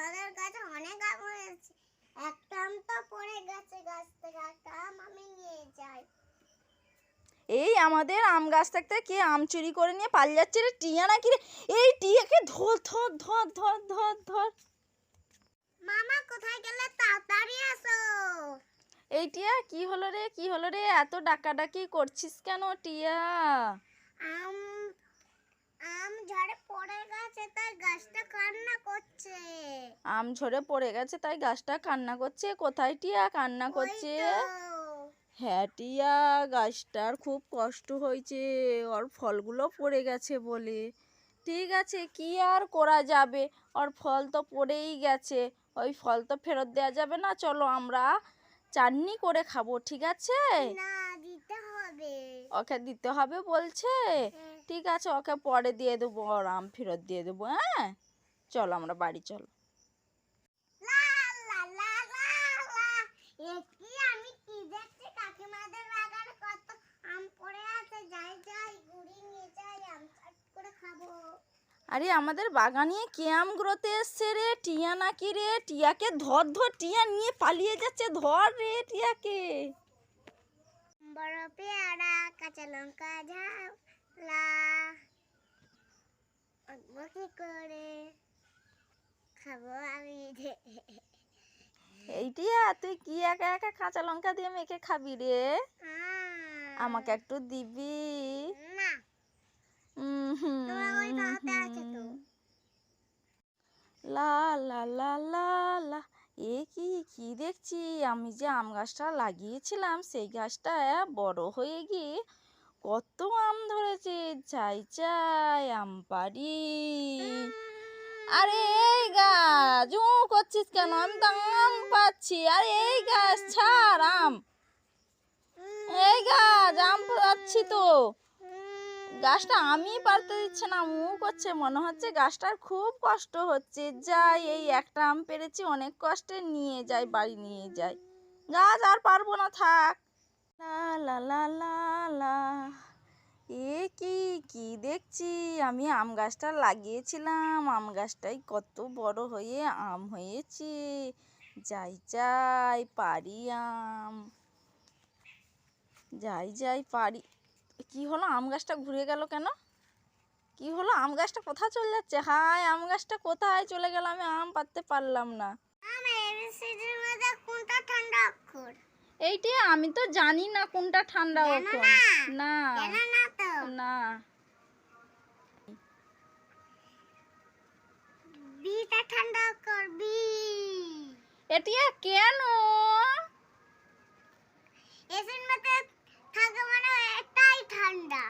কাছে অনেক আম হয়েছে একটা আম তো পড়ে গেছে গাছ থেকে একটা আম আমি নিয়ে যাই। এই আমাদের আম গাছ থাকতে কে আম চুরি করে নিয়ে পালিয়ে যাচ্ছে রে? টিয়া নাকি রে? এই টিয়াকে ধর ধর ধর ধর ধর ধর। মামা কোথায় গেলে তাড়াতাড়ি আসো? এই টিয়া কি হলো রে? কি হলো রে? এত ডাকাডাকি করছিস কেন টিয়া? আম আম ঝড়ে পড়ে গেছে তাই গাছটা কান্না করছে। আম ঝরে পড়ে গেছে তাই গাছটা কান্না করছে। কোথায় টিয়া? কান্না করছে। হ্যাঁ টিয়া গাছটার খুব কষ্ট হয়েছে। ওর ফলগুলো পড়ে গেছে বলে। ঠিক আছে কি আর করা যাবে? ওর ফল তো পড়েই গেছে। ওই ফল তো ফেরত দেওয়া যাবে না। চলো আমরা চাটনি করে খাব ঠিক আছে? না দিতে হবে। ওকে দিতে হবে বলছে। হ্যাঁ। ঠিক আছে, ওকে পরে দিয়ে দেবো, ওর আম ফেরত দিয়ে দেবো হ্যাঁ? চলো আমরা বাড়ি, চলো। আরে, আমাদের বাগানে কে আম গ্রোতে এসছে রে? টিয়া নাকি রে? টিয়াকে ধর ধর, টিয়া নিয়ে পালিয়ে যাচ্ছে, ধর রে টিয়াকে। বড় পেয়ারা কাঁচা লঙ্কা ঝাল লা আঁকবো কি করে খাব আমি? এই টিয়া তুই কি একা একা কাঁচা লঙ্কা দিয়ে মেখে খাবি রে? আমাকে একটু দিবি? না। লা লা লা লা লা। এ কি কি দেখছি? আমি যে আম গাছটা লাগিয়েছিলাম সেই গাছটা বড় হয়ে গিয়ে কত আম ধরেছে চাই চাই আম পারি আরে এই গাছ ও করছিস কেন? আমি তো আম পাচ্ছি। আরে এই গাছ ছাড় আম। এই গাছ আম পাচ্ছি তো। গাছটা আমি পারতে দিচ্ছে না মু করছে। মনে হচ্ছে গাছটার খুব কষ্ট হচ্ছে। যাই এই একটা আম পেরেছি অনেক কষ্টে নিয়ে যাই বাড়ি নিয়ে যাই। গাছ আর পারব না থাক। লা লা লা এ কি কি দেখছি আমি আম গাছটা লাগিয়েছিলাম। আম গাছটাই কত বড় হয়ে আম হয়েছে। যাই যাই পারি আম। যাই যাই পারি। কি হলো? আম গাছটা ঘুরে গেল কেন? কি হলো? আম গাছটা কোথায় চলে যাচ্ছে? হাই আম গাছটা কোথায় চলে গেল? আমি আম পাততে পারলাম না। এইটি আমি তো জানি না কোনটা ঠান্ডা এখন না? না। ঠান্ডা অক্ষর বি এটি কেন? এসির মধ্যে থাকে মানে এটাই ঠান্ডা।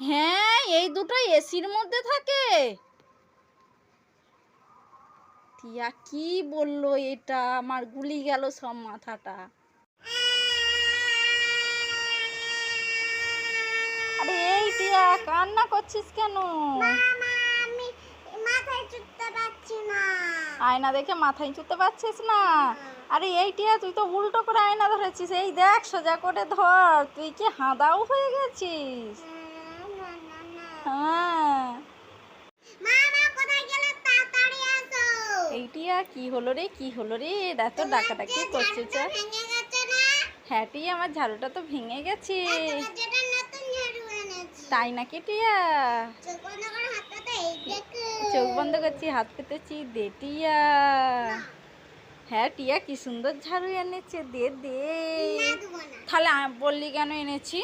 হ্যাঁ এই দুটো এসির মধ্যে থাকে। টিয়া কি বলল এটা? আমার গুলি গেল সব মাথাটা। আরে এই টিয়া কান্না করছিস কেন? আমি মাথায় চুটতে পারছি না। আয়না দেখে মাথায় চুতে পারছিস না? আরে এই টিয়া তুই তো উল্টো করে আয়না ধরেছিস। এই দেখ সোজা করে ধর। তুই কি হাঁদাও হয়ে গেছিস। হ্যাঁ। মামা কোথায় গেলে তাড়াতাড়ি আসো? এই টিয়া কি হলো রে কি হলো রে? এত ডাকাডাকি যে করছিস যে? ভেঙে হ্যাঁ? টিয়া আমার ঝাড়ুটা তো ভেঙে গেছে। তাই নাকি টিয়া? চোখ বন্ধ করছি হাত পেতেছি দে টিয়া। হ্যাঁ টিয়া কি সুন্দর ঝাড়ু এনেছে দে দে। না দেবো না। তাহলে বললি কেন এনেছি?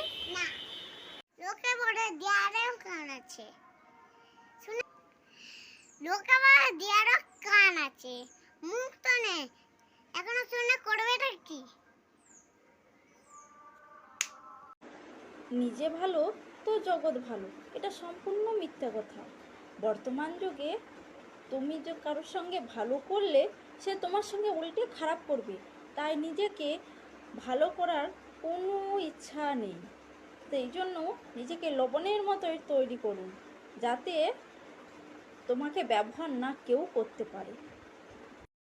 লোকে বলে দেয়ারেও কান আছে। শুনে লোকে বলে দেয়ারও কান আছে। মুখ তো নেই। এখনও শুনে করবেটা কি? নিজে ভালো তো জগৎ ভালো। এটা সম্পূর্ণ মিথ্যা কথা। বর্তমান যুগে তুমি যে কারোর সঙ্গে ভালো করলে, সে তোমার সঙ্গে উল্টে খারাপ করবে। তাই নিজেকে ভালো করার কোনো ইচ্ছা নেই। এই জন্য নিজেকে লবণের মতো তৈরি করুন, যাতে তোমাকে ব্যবহার না কেউ করতে পারে।